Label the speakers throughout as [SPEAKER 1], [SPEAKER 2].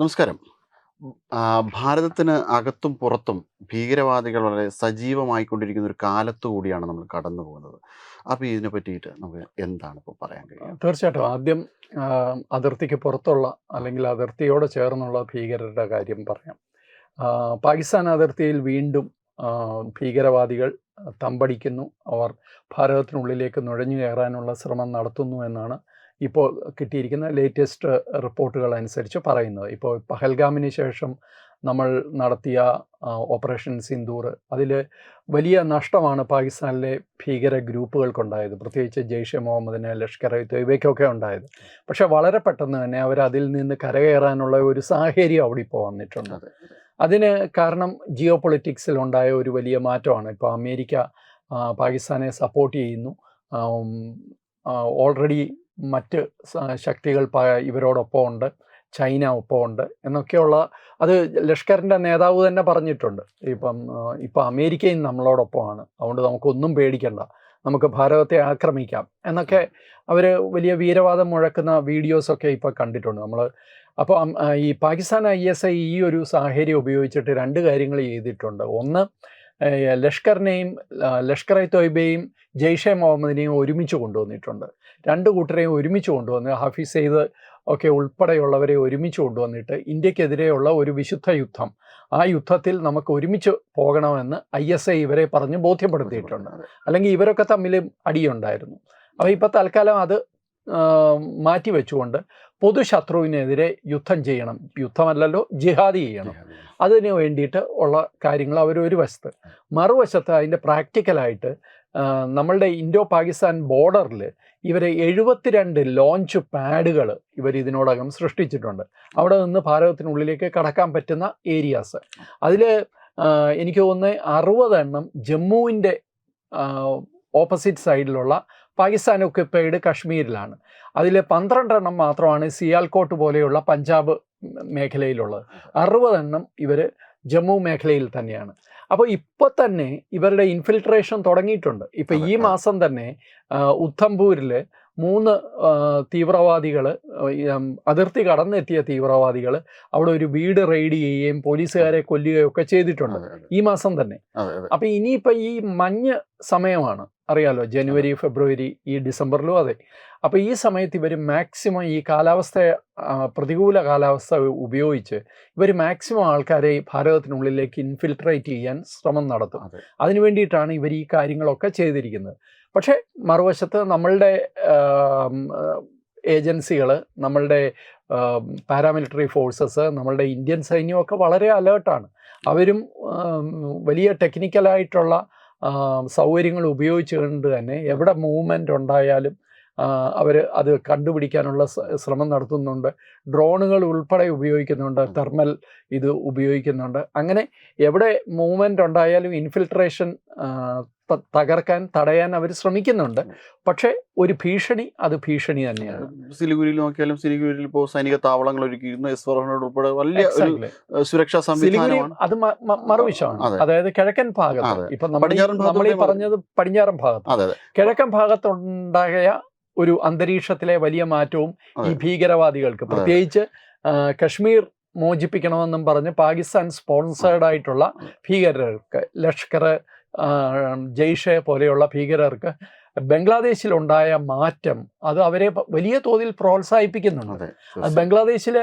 [SPEAKER 1] നമസ്കാരം. ഭാരതത്തിന് അകത്തും പുറത്തും ഭീകരവാദികൾ വളരെ സജീവമായിക്കൊണ്ടിരിക്കുന്ന ഒരു കാലത്തുകൂടിയാണ് നമ്മൾ കടന്നു പോകുന്നത്. അപ്പോൾ ഇതിനെ പറ്റിയിട്ട് നമുക്ക് എന്താണ് ഇപ്പോൾ പറയാൻ കഴിയുക?
[SPEAKER 2] തീർച്ചയായിട്ടും. ആദ്യം അതിർത്തിക്ക് പുറത്തുള്ള അല്ലെങ്കിൽ അതിർത്തിയോട് ചേർന്നുള്ള ഭീകരരുടെ കാര്യം പറയാം. പാകിസ്ഥാൻ അതിർത്തിയിൽ വീണ്ടും ഭീകരവാദികൾ തമ്പടിക്കുന്നു. അവർ ഭാരതത്തിനുള്ളിലേക്ക് നുഴഞ്ഞു കയറാനുള്ള ശ്രമം നടത്തുന്നു എന്നാണ് ഇപ്പോൾ കിട്ടിയിരിക്കുന്ന ലേറ്റസ്റ്റ് റിപ്പോർട്ടുകൾ അനുസരിച്ച് പറയുന്നത്. ഇപ്പോൾ പഹൽഗാമിന് ശേഷം നമ്മൾ നടത്തിയ ഓപ്പറേഷൻ സിന്ദൂർ അതിൽ വലിയ നഷ്ടമാണ് പാകിസ്ഥാനിലെ ഭീകര ഗ്രൂപ്പുകൾക്കുണ്ടായത്. പ്രത്യേകിച്ച് ജെയ്ഷെ മുഹമ്മദിന് ലഷ്കർ ഇ തൊയ്ബയ്ക്കൊക്കെ ഉണ്ടായത്. പക്ഷെ വളരെ പെട്ടെന്ന് തന്നെ അവർ അതിൽ നിന്ന് കരകയറാനുള്ള ഒരു സാഹചര്യം അവിടെ ഇപ്പോൾ വന്നിട്ടുണ്ട്. അതിന് കാരണം ജിയോ പൊളിറ്റിക്സിൽ ഉണ്ടായ ഒരു വലിയ മാറ്റമാണ്. ഇപ്പോൾ അമേരിക്ക പാകിസ്ഥാനെ സപ്പോർട്ട് ചെയ്യുന്നു. ഓൾറെഡി മറ്റ് ശക്തികൾ ഇവരോടൊപ്പം ഉണ്ട്. ചൈന ഒപ്പം ഉണ്ട് എന്നൊക്കെയുള്ള അത് ലഷ്കറിന്റെ നേതാവ് തന്നെ പറഞ്ഞിട്ടുണ്ട്. ഇപ്പം ഇപ്പം അമേരിക്കയും നമ്മളോടൊപ്പമാണ്. അതുകൊണ്ട് നമുക്കൊന്നും പേടിക്കണ്ട. നമുക്ക് ഭാരതത്തെ ആക്രമിക്കാം എന്നൊക്കെ അവർ വലിയ വീരവാദം മുഴക്കുന്ന വീഡിയോസൊക്കെ ഇപ്പോൾ കണ്ടിട്ടുണ്ട്. നമ്മൾ അപ്പോൾ ഈ പാകിസ്ഥാൻ ഐ എസ് ഐ ഈ ഒരു സാഹചര്യം ഉപയോഗിച്ചിട്ട് രണ്ട് കാര്യങ്ങൾ ചെയ്തിട്ടുണ്ട്. ഒന്ന് ലഷ്കറിനെയും ലഷ്കർ ഐ തൊയ്ബയും ജെയ്ഷെ മുഹമ്മദിനെയും ഒരുമിച്ച് കൊണ്ടുവന്നിട്ടുണ്ട്. രണ്ട് കൂട്ടരെയും ഒരുമിച്ച് കൊണ്ടുവന്ന് ഹഫീസ് സെയ്ദ് ഒക്കെ ഉൾപ്പെടെയുള്ളവരെ ഒരുമിച്ച് കൊണ്ടുവന്നിട്ട് ഇന്ത്യക്കെതിരെയുള്ള ഒരു വിശുദ്ധ യുദ്ധം. ആ യുദ്ധത്തിൽ നമുക്ക് ഒരുമിച്ച് പോകണമെന്ന് ഐ എസ് ഐ ഇവരെ പറഞ്ഞ് ബോധ്യപ്പെടുത്തിയിട്ടുണ്ട്. അല്ലെങ്കിൽ ഇവരൊക്കെ തമ്മിൽ അടിയുണ്ടായിരുന്നു. അപ്പോൾ ഇപ്പോൾ തൽക്കാലം അത് മാറ്റി വെച്ചുകൊണ്ട് പൊതുശത്രുവിനെതിരെ യുദ്ധം ചെയ്യണം. യുദ്ധമല്ലല്ലോ ജിഹാദി ചെയ്യണം. അതിന് വേണ്ടിയിട്ട് ഉള്ള കാര്യങ്ങൾ അവർ ഒരു വശത്ത്. മറുവശത്ത് അതിന്റെ പ്രാക്ടിക്കലായിട്ട് നമ്മളുടെ ഇൻഡോ പാകിസ്ഥാൻ ബോർഡറിൽ ഇവർ എഴുപത്തിരണ്ട് ലോഞ്ച് പാഡുകൾ ഇവർ ഇതിനോടകം സൃഷ്ടിച്ചിട്ടുണ്ട്. അവിടെ നിന്ന് ഭാരതത്തിനുള്ളിലേക്ക് കടക്കാൻ പറ്റുന്ന ഏരിയാസ്. അതിൽ എനിക്ക് തോന്നുന്നത് അറുപതെണ്ണം ജമ്മുവിന്റെ ഓപ്പോസിറ്റ് സൈഡിലുള്ള പാകിസ്ഥാൻ കാശ്മീരിലാണ് കശ്മീരിലാണ്. അതിൽ പന്ത്രണ്ടെണ്ണം മാത്രമാണ് സിയാൽകോട്ട് പോലെയുള്ള പഞ്ചാബ് മേഖലയിലുള്ളത്. അറുപതെണ്ണം ഇവർ ജമ്മു മേഖലയിൽ തന്നെയാണ്. അപ്പോൾ ഇപ്പോൾ തന്നെ ഇവരുടെ ഇൻഫിൽട്രേഷൻ തുടങ്ങിയിട്ടുണ്ട്. ഇപ്പോൾ ഈ മാസം തന്നെ ഉദ്ധംപൂരിൽ മൂന്ന് തീവ്രവാദികൾ അതിർത്തി കടന്നെത്തിയ തീവ്രവാദികൾ അവിടെ ഒരു വീട് റെയ്ഡ് ചെയ്യുകയും പോലീസുകാരെ കൊല്ലുകയും ഒക്കെ ചെയ്തിട്ടുണ്ട്. ഈ മാസം തന്നെ. അപ്പം ഇനിയിപ്പോൾ ഈ മഞ്ഞ് സമയമാണ്. അറിയാലോ ജനുവരി ഫെബ്രുവരി ഈ ഡിസംബറിലും അതെ. അപ്പോൾ ഈ സമയത്ത് ഇവർ മാക്സിമം ഈ കാലാവസ്ഥ പ്രതികൂല കാലാവസ്ഥ ഉപയോഗിച്ച് ഇവർ മാക്സിമം ആൾക്കാരെ ഭാരതത്തിനുള്ളിലേക്ക് ഇൻഫിൽട്രേറ്റ് ചെയ്യാൻ ശ്രമം നടത്തും. അതിന് വേണ്ടിയിട്ടാണ് ഇവർ ഈ കാര്യങ്ങളൊക്കെ ചെയ്തിരിക്കുന്നത്. പക്ഷേ മറുവശത്ത് നമ്മളുടെ ഏജൻസികൾ നമ്മളുടെ പാരാമിലിറ്ററി ഫോഴ്സസ് നമ്മളുടെ ഇന്ത്യൻ സൈന്യമൊക്കെ വളരെ അലേർട്ടാണ്. അവരും വലിയ ടെക്നിക്കലായിട്ടുള്ള സൗകര്യങ്ങൾ ഉപയോഗിച്ചുകൊണ്ട് തന്നെ എവിടെ മൂവ്മെന്റ് ഉണ്ടായാലും അവർ അത് കണ്ടുപിടിക്കാനുള്ള ശ്രമം നടത്തുന്നുണ്ട്. ഡ്രോണുകൾ ഉൾപ്പെടെ ഉപയോഗിക്കുന്നുണ്ട്. തെർമൽ ഇത് ഉപയോഗിക്കുന്നുണ്ട്. അങ്ങനെ എവിടെ മൂവ്മെന്റ് ഉണ്ടായാലും ഇൻഫിൽട്രേഷൻ തകർക്കാൻ തടയാൻ അവർ ശ്രമിക്കുന്നുണ്ട്. പക്ഷേ ഒരു ഭീഷണി അത് ഭീഷണി തന്നെയാണ്.
[SPEAKER 1] സിലിഗുരിയിൽ നോക്കിയാലും സിലിഗുരിയിൽ ഇപ്പോൾ സൈനിക താവളങ്ങൾ ഒരുക്കിയിരുന്നു. എസ് ഉൾപ്പെടെ വലിയ സുരക്ഷാ സംവിധാനം
[SPEAKER 2] അത് മ- മ- മറുവശമാണ്. അതായത് കിഴക്കൻ ഭാഗത്ത്. ഇപ്പൊ നമ്മൾ ഈ പറഞ്ഞത് പടിഞ്ഞാറൻ ഭാഗത്ത്. കിഴക്കൻ ഭാഗത്തുണ്ടായ ഒരു അന്തരീക്ഷത്തിലെ വലിയ മാറ്റവും ഈ ഭീകരവാദികൾക്ക്. പ്രത്യേകിച്ച് കശ്മീർ മോചിപ്പിക്കണമെന്നും പറഞ്ഞ് പാകിസ്ഥാൻ സ്പോൺസേർഡ് ആയിട്ടുള്ള ഭീകരർക്ക് ലഷ്കർ ജെയ്ഷെ പോലെയുള്ള ഭീകരർക്ക് ബംഗ്ലാദേശിലുണ്ടായ മാറ്റം അത് അവരെ വലിയ തോതിൽ പ്രോത്സാഹിപ്പിക്കുന്നുണ്ട്.
[SPEAKER 1] അത്
[SPEAKER 2] ബംഗ്ലാദേശിൽ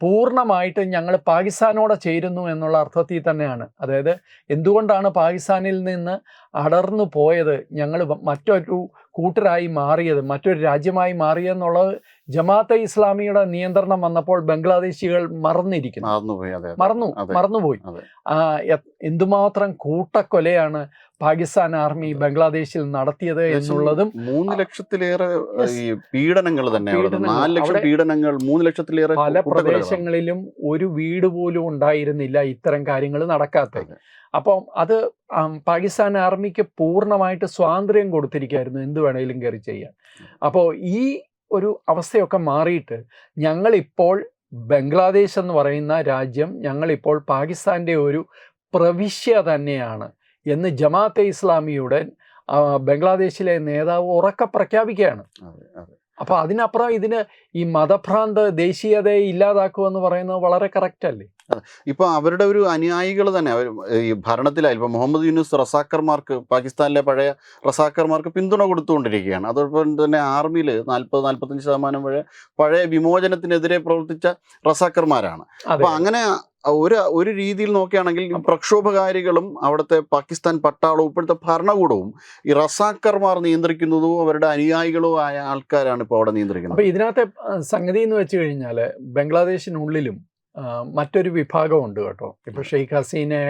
[SPEAKER 2] പൂർണമായിട്ട് ഞങ്ങൾ പാകിസ്ഥാനോടെ ചേരുന്നു എന്നുള്ള അർത്ഥത്തിൽ തന്നെയാണ്. അതായത് എന്തുകൊണ്ടാണ് പാകിസ്ഥാനിൽ നിന്ന് അടർന്നു പോയത് ഞങ്ങൾ മറ്റൊരു കൂട്ടരായി മാറിയത് മറ്റൊരു രാജ്യമായി മാറിയെന്നുള്ളത് ജമാഅത്തെ ഇസ്ലാമിയുടെ നിയന്ത്രണം വന്നപ്പോൾ ബംഗ്ലാദേശികൾ മറന്നിരിക്കുന്നു. മറന്നു. മറന്നുപോയി. എന്തുമാത്രം കൂട്ടക്കൊലയാണ് പാകിസ്ഥാൻ ആർമി ബംഗ്ലാദേശിൽ നടത്തിയത് എന്നുള്ളതും
[SPEAKER 1] മൂന്ന് ലക്ഷത്തിലേറെ പീഡനങ്ങൾ തന്നെ നാല് ലക്ഷം പീഡനങ്ങൾ മൂന്ന് ലക്ഷത്തിലേറെ
[SPEAKER 2] പല പ്രദേശങ്ങളിലും ഒരു വീട് പോലും ഉണ്ടായിരുന്നില്ല ഇത്തരം കാര്യങ്ങൾ നടക്കാത്ത.
[SPEAKER 1] അതെ.
[SPEAKER 2] അപ്പം അത് പാകിസ്ഥാൻ ആർമിക്ക് പൂർണമായിട്ട് സ്വാതന്ത്ര്യം കൊടുത്തിരിക്കുകയായിരുന്നു എന്ത് വേണമെങ്കിലും കയറി ചെയ്യാൻ അപ്പോൾ ഈ ഒരു അവസ്ഥയൊക്കെ മാറിയിട്ട് ഞങ്ങളിപ്പോൾ ബംഗ്ലാദേശ് എന്ന് പറയുന്ന രാജ്യം ഞങ്ങളിപ്പോൾ പാകിസ്ഥാന്റെ ഒരു പ്രവിശ്യ തന്നെയാണ് എന്ന് ജമാഅത്തെ ഇസ്ലാമിയുടെ ബംഗ്ലാദേശിലെ നേതാവ് ഉറക്കെ പ്രഖ്യാപിക്കുകയാണ്. അപ്പൊ അതിനപ്പുറം ഇതിന് ഈ മതഭ്രാന്ത് ദേശീയതയെ ഇല്ലാതാക്കുക എന്ന് പറയുന്നത് വളരെ കറക്റ്റ് അല്ലേ?
[SPEAKER 1] ഇപ്പൊ അവരുടെ ഒരു അനുയായികൾ തന്നെ അവർ ഈ ഭരണത്തിലായി. ഇപ്പൊ മുഹമ്മദ് യൂനുസ് റസാക്കർമാർക്ക് പാകിസ്ഥാനിലെ പഴയ റസാക്കർമാർക്ക് പിന്തുണ കൊടുത്തുകൊണ്ടിരിക്കുകയാണ്. അതോടൊപ്പം തന്നെ ആർമിയിൽ നാൽപ്പത് നാൽപ്പത്തഞ്ച് ശതമാനം വരെ പഴയ വിമോചനത്തിനെതിരെ പ്രവർത്തിച്ച റസാക്കർമാരാണ് അപ്പൊ അങ്ങനെ ഒരു ഒരു രീതിയിൽ നോക്കുകയാണെങ്കിൽ പ്രക്ഷോഭകാരികളും അവിടുത്തെ പാകിസ്ഥാൻ പട്ടാളവും ഇപ്പോഴത്തെ ഭരണകൂടവും ഈ റസാക്കർമാർ നിയന്ത്രിക്കുന്നതും അവരുടെ അനുയായികളോ ആയ ആൾക്കാരാണ് ഇപ്പോൾ അവിടെ നിയന്ത്രിക്കുന്നത്.
[SPEAKER 2] അപ്പോൾ ഇതിനകത്തെ സംഗതി എന്ന് വെച്ച് കഴിഞ്ഞാൽ ബംഗ്ലാദേശിനുള്ളിലും മറ്റൊരു വിഭാഗമുണ്ട് കേട്ടോ. ഇപ്പോൾ ഷെയ്ഖ് ഹസീനെ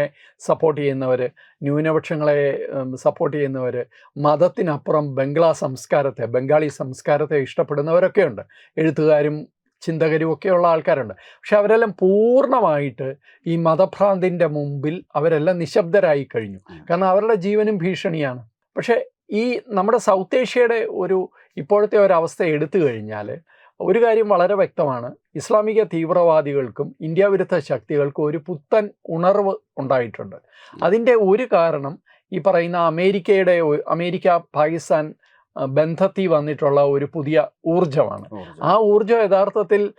[SPEAKER 2] സപ്പോർട്ട് ചെയ്യുന്നവർ ന്യൂനപക്ഷങ്ങളെ സപ്പോർട്ട് ചെയ്യുന്നവർ മതത്തിനപ്പുറം ബംഗ്ലാ സംസ്കാരത്തെ ബംഗാളി സംസ്കാരത്തെ ഇഷ്ടപ്പെടുന്നവരൊക്കെ ഉണ്ട്. എഴുത്തുകാരും ചിന്തകരും ഒക്കെയുള്ള ആൾക്കാരുണ്ട്. പക്ഷെ അവരെല്ലാം പൂർണമായിട്ട് ഈ മതഭ്രാന്തിന്റെ മുമ്പിൽ അവരെല്ലാം നിശബ്ദരായി കഴിഞ്ഞു. കാരണം അവരുടെ ജീവനും ഭീഷണിയാണ്. പക്ഷേ ഈ നമ്മുടെ സൗത്ത് ഏഷ്യയുടെ ഒരു ഇപ്പോഴത്തെ ഒരു അവസ്ഥ എടുത്തു കഴിഞ്ഞാൽ ഒരു കാര്യം വളരെ വ്യക്തമാണ്. ഇസ്ലാമിക തീവ്രവാദികൾക്കും ഇന്ത്യ വിരുദ്ധ ശക്തികൾക്കും ഒരു പുത്തൻ ഉണർവ് ഉണ്ടായിട്ടുണ്ട്. അതിന്റെ ഒരു കാരണം ഈ പറയുന്ന അമേരിക്കയുടെ അമേരിക്ക പാകിസ്ഥാൻ ബന്ധത്തിൽ വന്നിട്ടുള്ള ഒരു പുതിയ ഊർജമാണ് ആ ഊർജം യഥാർത്ഥത്തിൽ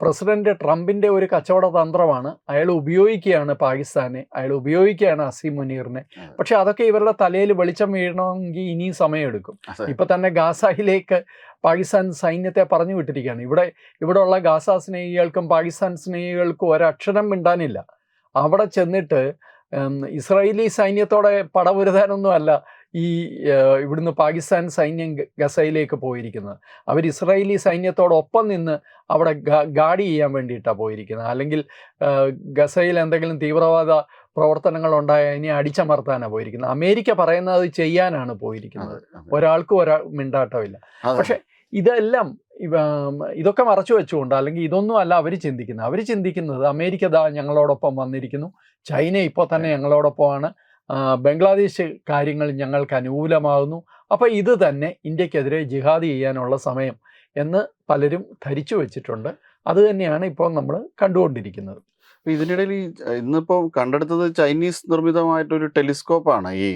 [SPEAKER 2] പ്രസിഡന്റ് ട്രംപിന്റെ ഒരു കച്ചവട തന്ത്രമാണ്. അയാൾ ഉപയോഗിക്കുകയാണ് പാകിസ്ഥാനെ അയാൾ ഉപയോഗിക്കുകയാണ് അസീം മുനീറിനെ. പക്ഷെ അതൊക്കെ ഇവരുടെ തലയിൽ വെളിച്ചം വീഴണമെങ്കിൽ ഇനിയും സമയമെടുക്കും. ഇപ്പൊ തന്നെ ഗാസയിലേക്ക് പാകിസ്ഥാൻ സൈന്യത്തെ പറഞ്ഞു വിട്ടിരിക്കുകയാണ്. ഇവിടെ ഇവിടെ ഉള്ള ഗാസ സ്നേഹികൾക്കും പാകിസ്ഥാൻ സ്നേഹികൾക്കും ഒരക്ഷരം മിണ്ടാനില്ല. അവിടെ ചെന്നിട്ട് ഇസ്രായേലി സൈന്യത്തോടെ പടപുരുതാനൊന്നുമല്ല ഈ ഇവിടുന്ന് പാകിസ്ഥാൻ സൈന്യം ഗസയിലേക്ക് പോയിരിക്കുന്നത്. അവർ ഇസ്രായേലി സൈന്യത്തോടൊപ്പം നിന്ന് അവിടെ ഗാഡി ഗാർഡ് ചെയ്യാൻ വേണ്ടിയിട്ടാണ് പോയിരിക്കുന്നത്. അല്ലെങ്കിൽ ഗസയിൽ എന്തെങ്കിലും തീവ്രവാദ പ്രവർത്തനങ്ങൾ ഉണ്ടായാൽ ഇനി അടിച്ചമർത്താനാണ് പോയിരിക്കുന്നത്. അമേരിക്ക പറയുന്നത് അത് ചെയ്യാനാണ് പോയിരിക്കുന്നത്. ഒരാൾക്കും ഒരാൾ മിണ്ടാട്ടമില്ല പക്ഷെ ഇതെല്ലാം ഇതൊക്കെ മറച്ചു വെച്ചുകൊണ്ട് അല്ലെങ്കിൽ ഇതൊന്നും അല്ല അവർ ചിന്തിക്കുന്നത്. അവർ ചിന്തിക്കുന്നത് അമേരിക്ക ദാ ഞങ്ങളോടൊപ്പം വന്നിരിക്കുന്നു. ചൈന ഇപ്പോൾ തന്നെ ഞങ്ങളോടൊപ്പമാണ്. ബംഗ്ലാദേശ് കാര്യങ്ങൾ ഞങ്ങൾക്ക് അനുകൂലമാകുന്നു. അപ്പോൾ ഇത് തന്നെ ഇന്ത്യക്കെതിരെ ജിഹാദ് ചെയ്യാനുള്ള സമയം എന്ന് പലരും ധരിച്ചു വച്ചിട്ടുണ്ട്. അതുതന്നെയാണ് ഇപ്പോൾ നമ്മൾ കണ്ടുകൊണ്ടിരിക്കുന്നത്.
[SPEAKER 1] ഇതിനിടയിൽ ഈ ഇന്നിപ്പോ കണ്ടെടുത്തത് ചൈനീസ് നിർമ്മിതമായിട്ടൊരു ടെലിസ്കോപ്പാണ് ഈ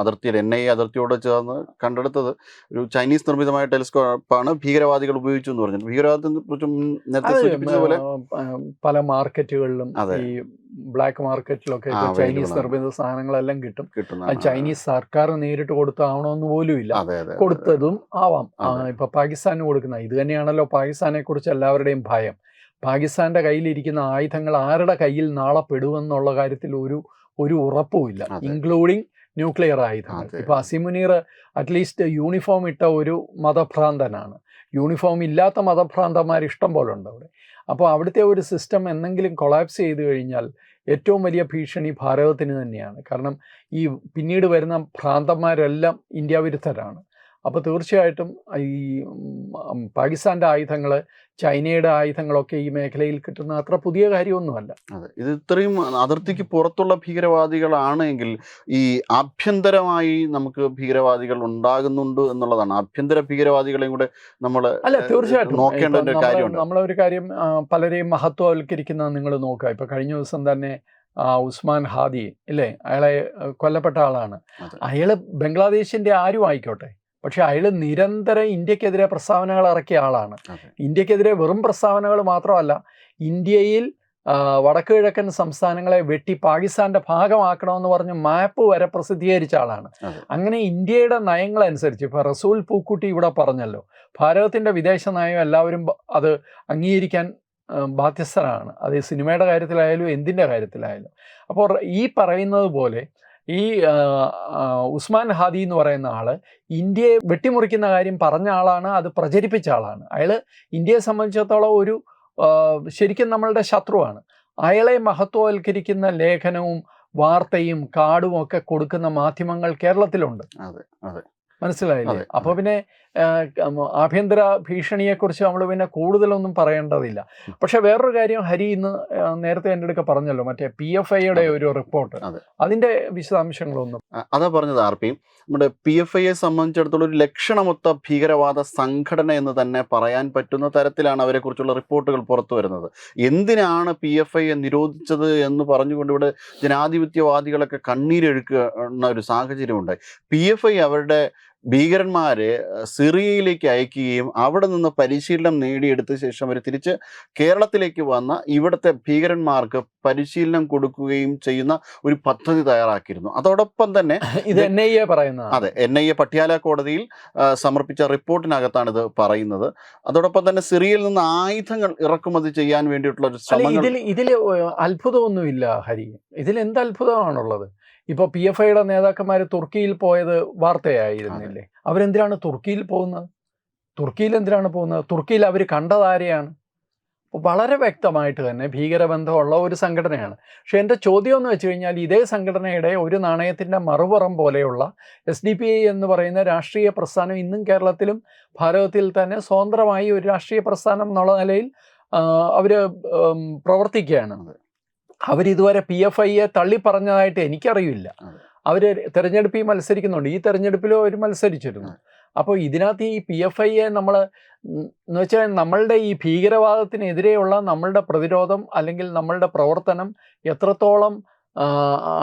[SPEAKER 1] അതിർത്തിയിൽ എൻ ഐ അതിർത്തിയോട് ചേർന്ന് കണ്ടെടുത്തത്. ഒരു ചൈനീസ് നിർമ്മിതമായ ടെലിസ്കോപ്പാണ് ഭീകരവാദികൾ ഉപയോഗിച്ചു എന്ന് പറഞ്ഞു ഭീകരവാദത്തെ കുറിച്ച് നേരത്തെ സൂചിപ്പിച്ചതുപോലെ
[SPEAKER 2] പല മാർക്കറ്റുകളിലും ഈ ബ്ലാക്ക് മാർക്കറ്റിലൊക്കെ ചൈനീസ്. നിർമ്മിത സാധനങ്ങളെല്ലാം കിട്ടും. ചൈനീസ് സർക്കാർ നേരിട്ട് കൊടുത്താവണമെന്ന് പോലും ഇല്ല. കൊടുത്തതും ആവാം. ഇപ്പൊ പാകിസ്ഥാന് കൊടുക്കുന്ന ഇത് തന്നെയാണല്ലോ പാകിസ്ഥാനെ കുറിച്ച് എല്ലാവരുടെയും ഭയം. പാകിസ്ഥാന്റെ കയ്യിലിരിക്കുന്ന ആയുധങ്ങൾ ആരുടെ കയ്യിൽ നാളെ പെടുവെന്നുള്ള കാര്യത്തിൽ ഒരു ഒരു ഉറപ്പുമില്ല.
[SPEAKER 1] ഇല്ല
[SPEAKER 2] ഇൻക്ലൂഡിങ് ന്യൂക്ലിയർ ആയുധങ്ങൾ. ഇപ്പൊ അസിമുനീർ അറ്റ്ലീസ്റ്റ് യൂണിഫോം ഇട്ട ഒരു മതഭ്രാന്തനാണ്. യൂണിഫോം ഇല്ലാത്ത മതഭ്രാന്തന്മാർ ഇഷ്ടം പോലെ ഉണ്ട് അവിടെ. അപ്പോൾ അവിടുത്തെ ഒരു സിസ്റ്റം എന്തെങ്കിലും കൊളാപ്സ് ചെയ്തു കഴിഞ്ഞാൽ ഏറ്റവും വലിയ ഭീഷണി ഭാരതത്തിന് തന്നെയാണ്. കാരണം ഈ പിന്നീട് വരുന്ന ഭ്രാന്തന്മാരെല്ലാം ഇന്ത്യ വിരുദ്ധരാണ്. അപ്പോൾ തീർച്ചയായിട്ടും ഈ പാകിസ്ഥാന്റെ ആയുധങ്ങൾ ചൈനയുടെ ആയുധങ്ങളൊക്കെ ഈ മേഖലയിൽ കിട്ടുന്ന അത്ര പുതിയ കാര്യമൊന്നുമല്ല.
[SPEAKER 1] അതെ. ഇത് ഇത്രയും അതിർത്തിക്ക് പുറത്തുള്ള ഭീകരവാദികളാണ് എങ്കിൽ ഈ ആഭ്യന്തരമായി നമുക്ക് ഭീകരവാദികൾ ഉണ്ടാകുന്നുണ്ട് എന്നുള്ളതാണ്. ആഭ്യന്തര ഭീകരവാദികളെയും കൂടെ നമ്മൾ
[SPEAKER 2] അല്ല തീർച്ചയായിട്ടും.
[SPEAKER 1] നോക്കേണ്ട ഒരു കാര്യമുണ്ട്.
[SPEAKER 2] നമ്മളൊരു കാര്യം പലരെയും മഹത്വവൽക്കരിക്കുന്ന നിങ്ങൾ നോക്കുക. ഇപ്പൊ കഴിഞ്ഞ ദിവസം തന്നെ ഉസ്മാൻ ഹാദി അല്ലേ അയാളെ കൊല്ലപ്പെട്ട ആളാണ്.
[SPEAKER 1] അയാൾ
[SPEAKER 2] അയാൾ ബംഗ്ലാദേശിന്റെ ആരും ആയിക്കോട്ടെ പക്ഷെ അയാൾ നിരന്തരം ഇന്ത്യക്കെതിരെ പ്രസ്താവനകൾ ഇറക്കിയ ആളാണ്. ഇന്ത്യക്കെതിരെ വെറും പ്രസ്താവനകൾ മാത്രമല്ല ഇന്ത്യയിൽ വടക്കു കിഴക്കൻ സംസ്ഥാനങ്ങളെ വെട്ടി പാകിസ്ഥാന്റെ ഭാഗമാക്കണമെന്ന് പറഞ്ഞ് മാപ്പ് വരെ പ്രസിദ്ധീകരിച്ച ആളാണ്. അങ്ങനെ ഇന്ത്യയുടെ നയങ്ങളനുസരിച്ച് ഇപ്പൊ റസൂൽ പൂക്കുട്ടി ഇവിടെ പറഞ്ഞല്ലോ ഭാരതത്തിന്റെ വിദേശ നയം എല്ലാവരും അത് അംഗീകരിക്കാൻ ബാധ്യസ്ഥനാണ്. അത് സിനിമയുടെ കാര്യത്തിലായാലും എന്തിന്റെ കാര്യത്തിലായാലും. അപ്പോൾ ഈ പറയുന്നത് പോലെ ഈ ഉസ്മാൻ ഹാദി എന്ന് പറയുന്ന ആൾ ഇന്ത്യയെ വെട്ടിമുറിക്കുന്ന കാര്യം പറഞ്ഞ ആളാണ് അത് പ്രചരിപ്പിച്ച ആളാണ്. അയാൾ ഇന്ത്യയെ സംബന്ധിച്ചിടത്തോളം ഒരു ശരിക്കും നമ്മളുടെ ശത്രുവാണ്. അയാളെ മഹത്വവൽക്കരിക്കുന്ന ലേഖനവും വാർത്തയും കാടും ഒക്കെ കൊടുക്കുന്ന മാധ്യമങ്ങൾ കേരളത്തിലുണ്ട്. മനസ്സിലായില്ലേ? അപ്പൊ പിന്നെ ആഭ്യന്തര ഭീഷണിയെക്കുറിച്ച് നമ്മൾ പിന്നെ കൂടുതലൊന്നും പറയേണ്ടതില്ല. പക്ഷെ വേറൊരു കാര്യം ഹരി ഇന്ന് നേരത്തെ എന്റെ അടുക്ക പറഞ്ഞല്ലോ മറ്റേ പി എഫ് ഐയുടെ. ഒരു റിപ്പോർട്ട് അതിന്റെ വിശദാംശങ്ങളൊന്നും.
[SPEAKER 1] അതാ പറഞ്ഞത് ആർ പി നമ്മുടെ പി എഫ് ഐയെ സംബന്ധിച്ചിടത്തോളം ഒരു ലക്ഷണമൊത്ത ഭീകരവാദ സംഘടന എന്ന് തന്നെ പറയാൻ പറ്റുന്ന തരത്തിലാണ് അവരെക്കുറിച്ചുള്ള റിപ്പോർട്ടുകൾ പുറത്തു വരുന്നത്. എന്തിനാണ് പി എഫ് ഐയെ നിരോധിച്ചത് എന്ന് പറഞ്ഞുകൊണ്ട് ഇവിടെ ജനാധിപത്യവാദികളൊക്കെ കണ്ണീരൊഴുക്കുന്ന ഒരു സാഹചര്യമുണ്ട് പി എഫ് ഐ അവരുടെ ഭീകരന്മാരെ സിറിയയിലേക്ക് അയക്കുകയും അവിടെ നിന്ന് പരിശീലനം നേടിയെടുത്ത ശേഷം അവർ തിരിച്ച് കേരളത്തിലേക്ക് വന്ന ഇവിടുത്തെ ഭീകരന്മാർക്ക് പരിശീലനം കൊടുക്കുകയും ചെയ്യുന്ന ഒരു പദ്ധതി തയ്യാറാക്കിയിരുന്നു. അതോടൊപ്പം തന്നെ
[SPEAKER 2] ഇത് എൻ ഐ എ പറയുന്നത്
[SPEAKER 1] അതെ എൻ ഐ എ പട്യാല കോടതിയിൽ സമർപ്പിച്ച റിപ്പോർട്ടിനകത്താണ് ഇത് പറയുന്നത്. അതോടൊപ്പം തന്നെ സിറിയയിൽ നിന്ന് ആയുധങ്ങൾ ഇറക്കുമതി ചെയ്യാൻ വേണ്ടിയിട്ടുള്ള ഒരു ശ്രമം
[SPEAKER 2] ഇതിൽ ഇതിൽ അത്ഭുതമൊന്നുമില്ല ഹരി. ഇതിൽ എന്ത് അത്ഭുതമാണുള്ളത്? ഇപ്പൊ പി എഫ് ഐയുടെ നേതാക്കന്മാർ തുർക്കിയിൽ പോയത് വാർത്തയായിരുന്നില്ലേ? അവരെന്തിനാണ് തുർക്കിയിൽ പോകുന്നത്? തുർക്കിയിൽ എന്തിനാണ് പോകുന്നത്? തുർക്കിയിൽ അവർ കണ്ടതാരെയാണ് അപ്പോൾ വളരെ വ്യക്തമായിട്ട് തന്നെ ഭീകരബന്ധമുള്ള ഒരു സംഘടനയാണ്. പക്ഷെ എന്റെ ചോദ്യം എന്ന് വെച്ച് കഴിഞ്ഞാൽ ഇതേ സംഘടനയുടെ ഒരു നാണയത്തിന്റെ മറുപുറം പോലെയുള്ള എസ് ഡി പി ഐ എന്ന് പറയുന്ന രാഷ്ട്രീയ പ്രസ്ഥാനം ഇന്നും കേരളത്തിലും ഭാരതത്തിൽ തന്നെ സ്വതന്ത്രമായി ഒരു രാഷ്ട്രീയ പ്രസ്ഥാനം എന്നുള്ള നിലയിൽ അവർ പ്രവർത്തിക്കുകയാണ്. അവരിതുവരെ പി എഫ് ഐയെ തള്ളി പറഞ്ഞതായിട്ട് എനിക്കറിയില്ല. അവർ തെരഞ്ഞെടുപ്പിൽ മത്സരിക്കുന്നുണ്ട്. ഈ തെരഞ്ഞെടുപ്പിലും അവർ മത്സരിച്ചിരുന്നു. അപ്പോൾ ഇതിനകത്ത് ഈ പി എഫ് ഐയെ നമ്മൾ എന്ന് വെച്ചാൽ നമ്മളുടെ ഈ ഭീകരവാദത്തിനെതിരെയുള്ള നമ്മളുടെ പ്രതിരോധം അല്ലെങ്കിൽ നമ്മളുടെ പ്രവർത്തനം എത്രത്തോളം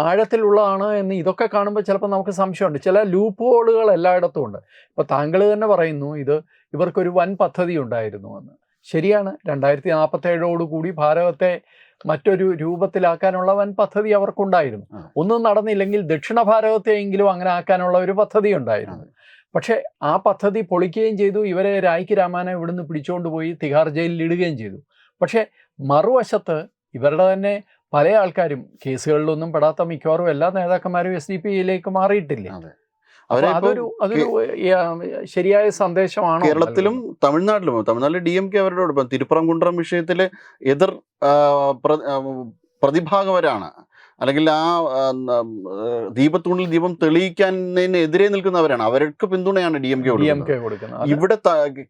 [SPEAKER 2] ആഴത്തിലുള്ളതാണ് എന്ന് ഇതൊക്കെ കാണുമ്പോൾ ചിലപ്പോൾ നമുക്ക് സംശയമുണ്ട്. ചില ലൂപ്പ് ഹോളുകൾ എല്ലായിടത്തും ഉണ്ട്. ഇപ്പോൾ താങ്കൾ തന്നെ പറയുന്നു ഇത് ഇവർക്കൊരു വൻ പദ്ധതി ഉണ്ടായിരുന്നു എന്ന്. ശരിയാണ്. രണ്ടായിരത്തി നാൽപ്പത്തേഴോടുകൂടി ഭാരതത്തെ മറ്റൊരു രൂപത്തിലാക്കാനുള്ള വൻ പദ്ധതി അവർക്കുണ്ടായിരുന്നു. ഒന്നും നടന്നില്ലെങ്കിൽ ദക്ഷിണ ഭാരതത്തെയെങ്കിലും അങ്ങനെ ആക്കാനുള്ള ഒരു പദ്ധതി ഉണ്ടായിരുന്നു. പക്ഷേ ആ പദ്ധതി പൊളിക്കുകയും ചെയ്തു. ഇവരെ രായ്ക്ക് രാമാനെ ഇവിടുന്ന് പിടിച്ചുകൊണ്ട് പോയി തിഹാർ ജയിലിൽ ഇടുകയും ചെയ്തു. പക്ഷേ മറുവശത്ത് ഇവരുടെ തന്നെ പല ആൾക്കാരും കേസുകളിലൊന്നും പെടാത്ത മിക്കവാറും എല്ലാ നേതാക്കന്മാരും എസ് ഡി പി മാറിയിട്ടില്ല?
[SPEAKER 1] അവരെ ഇപ്പോ
[SPEAKER 2] അതൊരു അതൊരു ശരിയായ സന്ദേശമാണ്
[SPEAKER 1] കേരളത്തിലും തമിഴ്നാട്ടിലും തമിഴ്നാട്ടിലെ ഡി എം കെ അവരോടൊപ്പം തിരുപ്പുറം കുണ്ടറം വിഷയത്തിലെ എതിർ പ്രതിഭാഗവരാണ് അല്ലെങ്കിൽ ആ ദീപത്തൂണിൽ ദീപം തെളിയിക്കുന്നതിനെതിരെ നിൽക്കുന്നവരാണ്. അവർക്ക് പിന്തുണയാണ് ഡി എം കെ
[SPEAKER 2] കൊടുക്കുന്നത്.
[SPEAKER 1] ഇവിടെ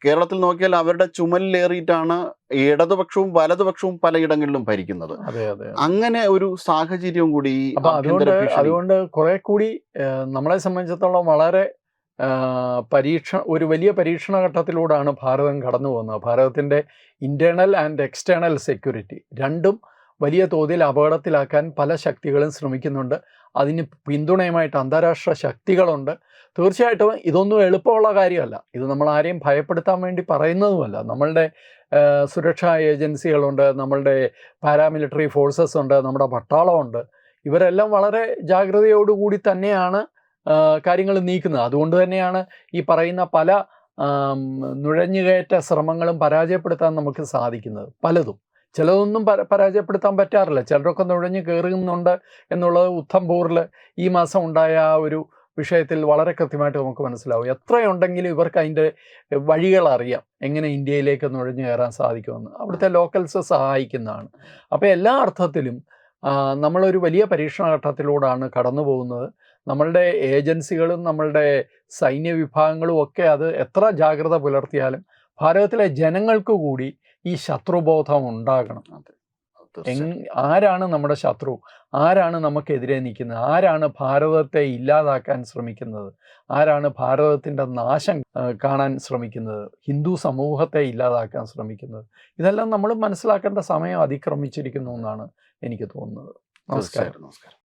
[SPEAKER 1] കേരളത്തിൽ നോക്കിയാൽ അവരുടെ ചുമലിലേറിയിട്ടാണ് ഇടതുപക്ഷവും വലതുപക്ഷവും പലയിടങ്ങളിലും ഭരിക്കുന്നത്.
[SPEAKER 2] അതെ അതെ
[SPEAKER 1] അങ്ങനെ ഒരു സാഹചര്യവും കൂടി
[SPEAKER 2] അതുകൊണ്ട് കുറെ കൂടി നമ്മളെ സംബന്ധിച്ചിടത്തോളം വളരെ പരീക്ഷ ഒരു വലിയ പരീക്ഷണ ഘട്ടത്തിലൂടെയാണ് ഭാരതം കടന്നു പോകുന്നത് ഭാരതത്തിന്റെ ഇന്റേർണൽ ആൻഡ് എക്സ്റ്റേണൽ സെക്യൂരിറ്റി രണ്ടും വലിയ തോതിൽ അപകടത്തിലാക്കാൻ പല ശക്തികളും ശ്രമിക്കുന്നുണ്ട്. അതിന് പിന്തുണയുമായിട്ട് അന്താരാഷ്ട്ര ശക്തികളുണ്ട്. തീർച്ചയായിട്ടും ഇതൊന്നും എളുപ്പമുള്ള കാര്യമല്ല. ഇത് നമ്മൾ ആരെയും ഭയപ്പെടുത്താൻ വേണ്ടി പറയുന്നതുമല്ല. നമ്മളുടെ സുരക്ഷാ ഏജൻസികളുണ്ട് നമ്മളുടെ പാരാമിലിറ്ററി ഫോഴ്സസ് ഉണ്ട് നമ്മുടെ പട്ടാളമുണ്ട്. ഇവരെല്ലാം വളരെ ജാഗ്രതയോടുകൂടി തന്നെയാണ് കാര്യങ്ങൾ നീക്കുന്നത്. അതുകൊണ്ട് തന്നെയാണ് ഈ പറയുന്ന പല നുഴഞ്ഞുകയറ്റ ശ്രമങ്ങളും പരാജയപ്പെടുത്താൻ നമുക്ക് സാധിക്കുന്നത്. പലതും. ചിലതൊന്നും പര- പരാജയപ്പെടുത്താൻ പറ്റാറില്ല. ചിലരൊക്കെ നുഴഞ്ഞു കയറുന്നുണ്ട് എന്നുള്ളത് ഉത്തംപൂറിൽ ഈ മാസം ഉണ്ടായ ആ ഒരു വിഷയത്തിൽ വളരെ കൃത്യമായിട്ട് നമുക്ക് മനസ്സിലാവും. എത്രയുണ്ടെങ്കിലും ഇവർക്ക് അതിന്റെ വഴികൾ അറിയാം എങ്ങനെ ഇന്ത്യയിലേക്ക് നുഴഞ്ഞു കയറാൻ സാധിക്കുമെന്ന്. അവിടുത്തെ ലോക്കൽസ് സഹായിക്കുന്നതാണ്. അപ്പോൾ എല്ലാ അർത്ഥത്തിലും നമ്മളൊരു വലിയ പരീക്ഷണഘട്ടത്തിലൂടെയാണ് കടന്നു പോകുന്നത്. നമ്മളുടെ ഏജൻസികളും നമ്മളുടെ സൈന്യ വിഭാഗങ്ങളും ഒക്കെ അത് എത്ര ജാഗ്രത പുലർത്തിയാലും ഭാരതത്തിലെ ജനങ്ങൾക്ക് കൂടി ഈ ശത്രുബോധം ഉണ്ടാകണം. ആരാണ് നമ്മുടെ ശത്രു? ആരാണ് നമുക്കെതിരെ നിൽക്കുന്നത്? ആരാണ് ഭാരതത്തെ ഇല്ലാതാക്കാൻ ശ്രമിക്കുന്നത്? ആരാണ് ഭാരതത്തിന്റെ നാശം കാണാൻ ശ്രമിക്കുന്നത്? ഹിന്ദു സമൂഹത്തെ ഇല്ലാതാക്കാൻ ശ്രമിക്കുന്നത്? ഇതെല്ലാം നമ്മൾ മനസ്സിലാക്കേണ്ട സമയം അതിക്രമിച്ചിരിക്കുന്നു എന്നാണ് എനിക്ക് തോന്നുന്നത്. നമസ്കാരം.
[SPEAKER 1] നമസ്കാരം.